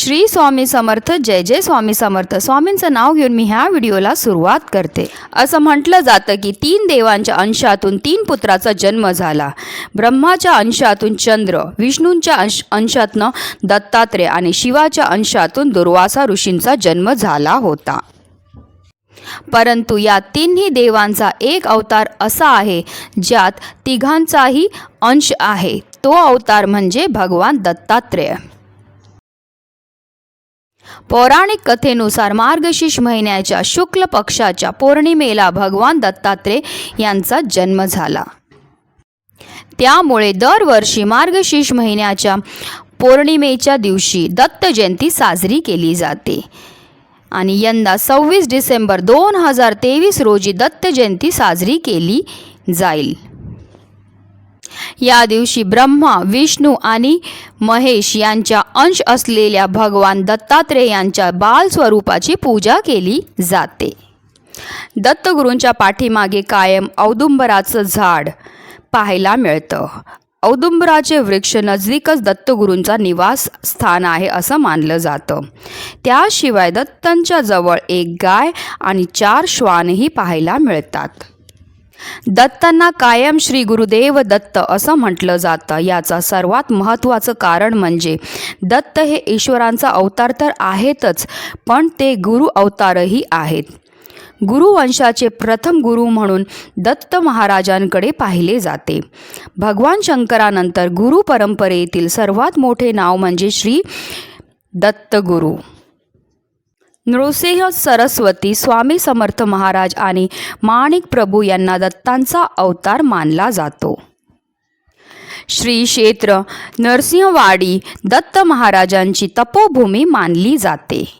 श्री स्वामी समर्थ जय जय स्वामी समर्थ. स्वामींचं नाव घेऊन मी ह्या व्हिडिओला सुरुवात करते. असं म्हटलं जातं की तीन देवांच्या अंशातून तीन पुत्राचा जन्म झाला. ब्रह्माच्या अंशातून चंद्र विष्णूंच्या अंश अंशातनं दत्तात्रेय आणि शिवाच्या अंशातून दुर्वासा ऋषींचा जन्म झाला होता. परंतु या तिन्ही देवांचा एक अवतार असा आहे ज्यात तिघांचाही अंश आहे. तो अवतार म्हणजे भगवान दत्तात्रेय. पौराणिक कथेनुसार मार्गशीर्ष महिन्याच्या शुक्ल पक्षाच्या पौर्णिमेला भगवान दत्तात्रेय यांचा जन्म झाला. त्यामुळे दरवर्षी मार्गशीर्ष महिन्याच्या पौर्णिमेच्या दिवशी दत्त जयंती साजरी केली जाते. आणि यंदा सव्वीस डिसेंबर दोन हजार तेवीस रोजी दत्त जयंती साजरी केली जाईल. या दिवशी ब्रह्मा विष्णू आणि महेश यांच्या अंश असलेल्या भगवान दत्तात्रेय यांच्या बाल स्वरूपाची पूजा केली जाते. दत्तगुरूंच्या पाठीमागे कायम औदुंबराचं झाड पाहायला मिळतं. औदुंबराचे वृक्ष नजदीकच दत्तगुरूंचा निवास स्थान आहे असं मानलं जातं. त्याशिवाय दत्तांच्या जवळ एक गाय आणि चार श्वानही पाहायला मिळतात. दत्तांना कायम श्री गुरुदेव दत्त असं म्हटलं जातं. याचा सर्वात महत्त्वाचं कारण म्हणजे दत्त हे ईश्वरांचा अवतार तर आहेतच पण ते गुरु अवतारही आहेत. गुरुवंशाचे प्रथम गुरु म्हणून दत्त महाराजांकडे पाहिले जाते. भगवान शंकरानंतर गुरु परंपरेतील सर्वात मोठे नाव म्हणजे श्री दत्तगुरू. नृसिंह सरस्वती स्वामी समर्थ महाराज आणि माणिक प्रभू यांना दत्तांचा अवतार मानला जातो. श्री क्षेत्र नरसिंहवाडी दत्त महाराजांची तपोभूमी मानली जाते.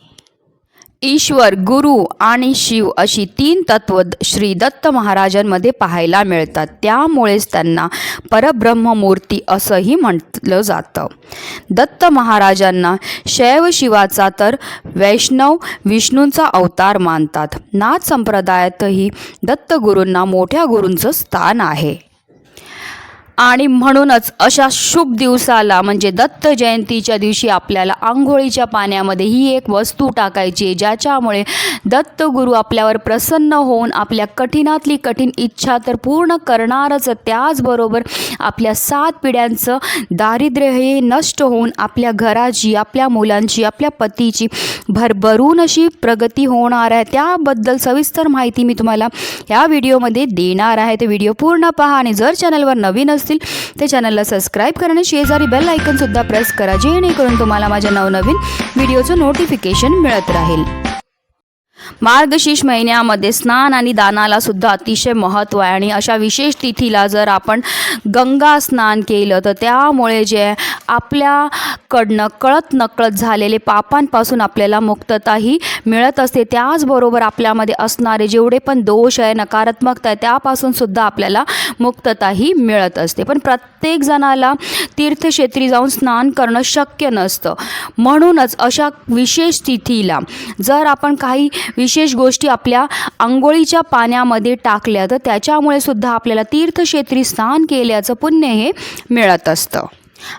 ईश्वर गुरु आणि शिव अशी तीन तत्व श्री दत्त महाराजांमध्ये पाहायला मिळतात. त्यामुळेच त्यांना परब्रह्ममूर्ती असंही म्हटलं जातं. दत्त महाराजांना शैव शिवाचा तर वैष्णव विष्णूंचा अवतार मानतात. नाथ संप्रदायातही दत्तगुरूंना मोठ्या गुरूंचं स्थान आहे. आणि म्हणूनच अशा शुभ दिवसाला म्हणजे दत्त जयंतीच्या दिवशी आपल्याला आंघोळीच्या पाण्यामध्ये ही एक वस्तू टाकायची आहे ज्याच्यामुळे दत्तगुरू आपल्यावर प्रसन्न होऊन आपल्या कठीणातली कठीण इच्छा तर पूर्ण करणारच त्याचबरोबर आपल्या सात पिढ्यांचं दारिद्र्य हे नष्ट होऊन आपल्या घराची आपल्या मुलांची आपल्या पतीची भरभरून अशी प्रगती होणार आहे. त्याबद्दल सविस्तर माहिती मी तुम्हाला या व्हिडिओमध्ये देणार आहे. ते व्हिडिओ पूर्ण पहा आणि जर चॅनलवर नवीन असतील ते चॅनलला सबस्क्राईब करा आणि शेजारी बेल आयकनसुद्धा प्रेस करा जेणेकरून तुम्हाला माझ्या नवनवीन व्हिडिओचं नोटिफिकेशन मिळत राहील. मार्गशीर्ष महिन्यामध्ये स्नान आणि दानाला सुद्धा अतिशय महत्त्व आहे. आणि अशा विशेष तिथीला जर आपण गंगा स्नान केलं तर त्यामुळे जे आपल्याकडनं कळत नकळत झालेले पापांपासून आपल्याला मुक्तताही मिळत असते. त्याचबरोबर आपल्यामध्ये असणारे जेवढे पण दोष आहे नकारात्मकता आहे त्यापासून सुद्धा आपल्याला मुक्तताही मिळत असते. पण प्रत्येक जणाला तीर्थक्षेत्री जाऊन स्नान करणं शक्य नसतं. म्हणूनच अशा विशेष तिथीला जर आपण काही विशेष गोष्टी आपल्या आंघोळीच्या पाण्यामध्ये टाकल्या. तर त्याच्यामुळे सुद्धा आपल्याला तीर्थक्षेत्री स्नान केल्याचं पुण्य हे मिळत असतं.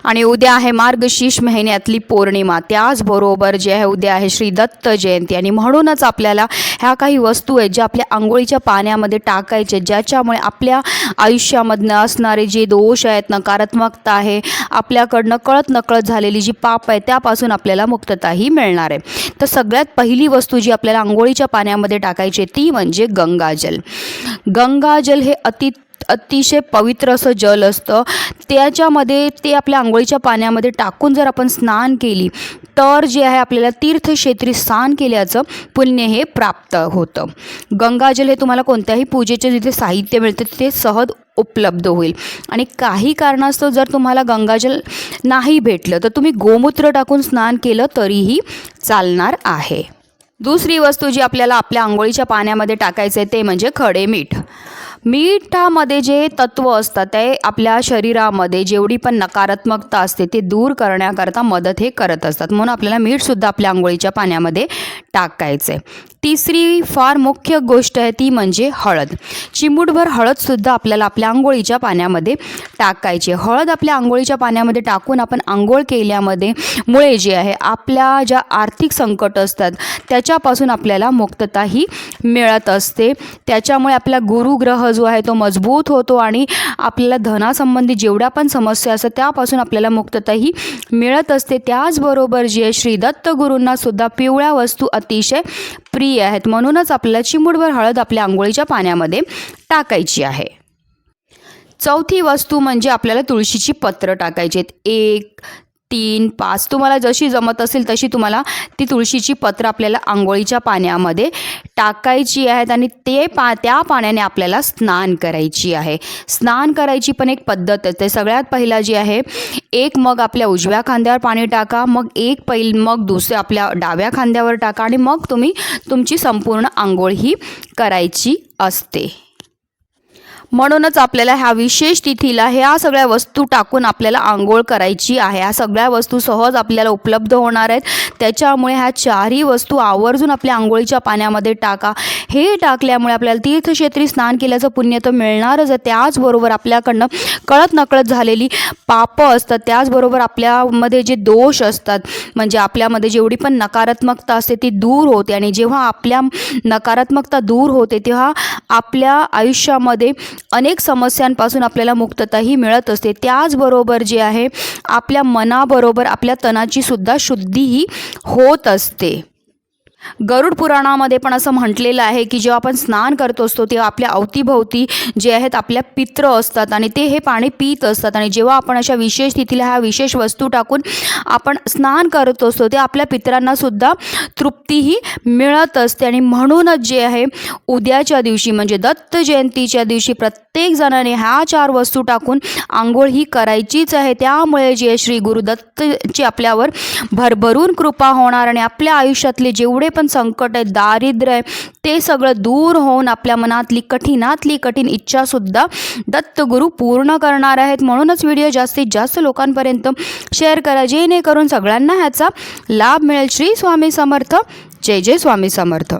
आणि उद्या आहे मार्गशीर्ष महिन्यातली पौर्णिमा. त्याचबरोबर जे आहे उद्या आहे श्री दत्त जयंती. आणि म्हणूनच आपल्याला ह्या काही वस्तू आहेत ज्या आपल्या आंघोळीच्या पाण्यामध्ये टाकायचे ज्याच्यामुळे आपल्या आयुष्यामधनं असणारे जे दोष आहेत नकारात्मकता आहे आपल्याकडनं कळत नकळत झालेली जी पाप आहे त्यापासून आपल्याला मुक्तताही मिळणार आहे. तर सगळ्यात पहिली वस्तू जी आपल्याला आंघोळीच्या पाण्यामध्ये टाकायची ती म्हणजे गंगाजल. गंगाजल हे अति अतिशय पवित्र असं जल असतं. त्याच्यामध्ये ते आपल्या आंघोळीच्या पाण्यामध्ये टाकून जर आपण स्नान केली तर जे आहे आपल्याला तीर्थक्षेत्री स्नान केल्याचं पुण्य हे प्राप्त होतं. गंगाजल हे तुम्हाला कोणत्याही पूजेचे जिथे साहित्य मिळते ते सहज उपलब्ध होईल. आणि काही कारणास्तव जर तुम्हाला गंगाजल नाही भेटलं तर तुम्ही गोमूत्र टाकून स्नान केलं तरीही चालणार आहे. दुसरी वस्तू जी आपल्याला आपल्या आंघोळीच्या पाण्यामध्ये टाकायचं आहे ते म्हणजे खडे मीठ. मीठामध्ये जे तत्व असतात ते आपल्या शरीरामध्ये जेवढी पण नकारात्मकता असते ते दूर करण्याकरता मदत हे करत असतात. म्हणून आपल्याला मीठसुद्धा आपल्या आंघोळीच्या पाण्यामध्ये टाकायचं आहे तिसरी फार मुख्य गोष्ट आहे ती म्हणजे हळद. चिमूटभर हळदसुद्धा आपल्याला आपल्या आंघोळीच्या पाण्यामध्ये टाकायची हळद आपल्या आंघोळीच्या पाण्यामध्ये टाकून आपण आंघोळ केल्यामध्ये मुळे जे आहे आपल्या ज्या आर्थिक संकट असतात त्याच्यापासून आपल्याला मुक्तता ही मिळत असते. त्याच्यामुळे आपला गुरुग्रह जो आहे तो मजबूत होतो आणि आपल्याला धनासंबंधी जेवढ्या पण समस्या असतात त्यापासून आपल्याला मुक्तता ही मिळत असते. त्याचबरोबर जे आहे श्री दत्त पिवळ्या वस्तू अतिशय प्रिय आहेत म्हणूनच आपल्याला चिमूटभर हळद आपल्या आंघोळीच्या पाण्यामध्ये टाकायची आहे. चौथी वस्तू म्हणजे आपल्याला तुळशीची पत्र टाकायची आहेत. एक तीन पाच. तुम्हाला जशी जमत असेल तशी तुम्हाला ती तुळशीची पत्र आपल्याला आंघोळीच्या पाण्यामध्ये टाकायची आहेत आणि ते पा त्या पाण्याने आपल्याला स्नान करायची आहे. स्नान करायची पण एक पद्धत असते सगळ्यात पहिला जी आहे एक मग आपल्या उजव्या खांद्यावर पाणी टाका मग एक पैल मग दुसऱ्या आपल्या डाव्या खांद्यावर टाका आणि मग तुम्ही तुमची संपूर्ण आंघोळ ही करायची असते. म्हणूनच आपल्याला ह्या विशेष तिथीला ह्या सगळ्या वस्तू टाकून आपल्याला आंघोळ करायची आहे. ह्या सगळ्या वस्तू सहज आपल्याला उपलब्ध होणार आहेत. त्याच्यामुळे ह्या चारही वस्तू आवर्जून आपल्या आंघोळीच्या पाण्यामध्ये टाका. हे टाकल्यामुळे आपल्याला तीर्थक्षेत्री स्नान केल्याचं पुण्य तर मिळणारच आहे. त्याचबरोबर आपल्याकडनं कळत नकळत झालेली पापं असतात. त्याचबरोबर आपल्यामध्ये जे दोष असतात म्हणजे आपल्यामध्ये जेवढी पण नकारात्मकता असते ती दूर होते. आणि जेव्हा आपल्या नकारात्मकता दूर होते तेव्हा आपल्या आयुष्यामध्ये अनेक समस्यांपासून आपल्याला मुक्तताही मिळत असते. त्याचबरोबर जे आहे आपल्या मनाबरोबर आपल्या तणाची सुद्धा शुद्धीही होत असते. गरुड पुराणामध्ये पण असं म्हटलेलं आहे की जेव्हा आपण स्नान करत असतो तेव्हा आपल्या अवतीभोवती जे आहेत आपल्या पित्र असतात आणि ते हे पाणी पित असतात. आणि जेव्हा आपण अशा विशेष तिथीला ह्या विशेष वस्तू टाकून आपण स्नान करत असतो ते आपल्या पित्रांना सुद्धा तृप्तीही मिळत असते. आणि म्हणूनच जे आहे उद्याच्या दिवशी म्हणजे दत्त जयंतीच्या दिवशी प्रत्येक जणाने ह्या चार वस्तू टाकून आंघोळ ही करायचीच आहे. त्यामुळे जे श्री गुरुदत्तची आपल्यावर भरभरून कृपा होणार आणि आपल्या आयुष्यातले जेवढे पण संकट आहे दारिद्र्य आहे. ते सगळं दूर होऊन आपल्या मनातली कठीणातली कठीण इच्छासुद्धा दत्तगुरू पूर्ण करणार आहेत. म्हणूनच व्हिडिओ जास्तीत जास्त लोकांपर्यंत शेअर करा. जेणेकरून सगळ्यांना ह्याचा लाभ मिळेल. श्री स्वामी समर्थ. जय जय स्वामी समर्थ.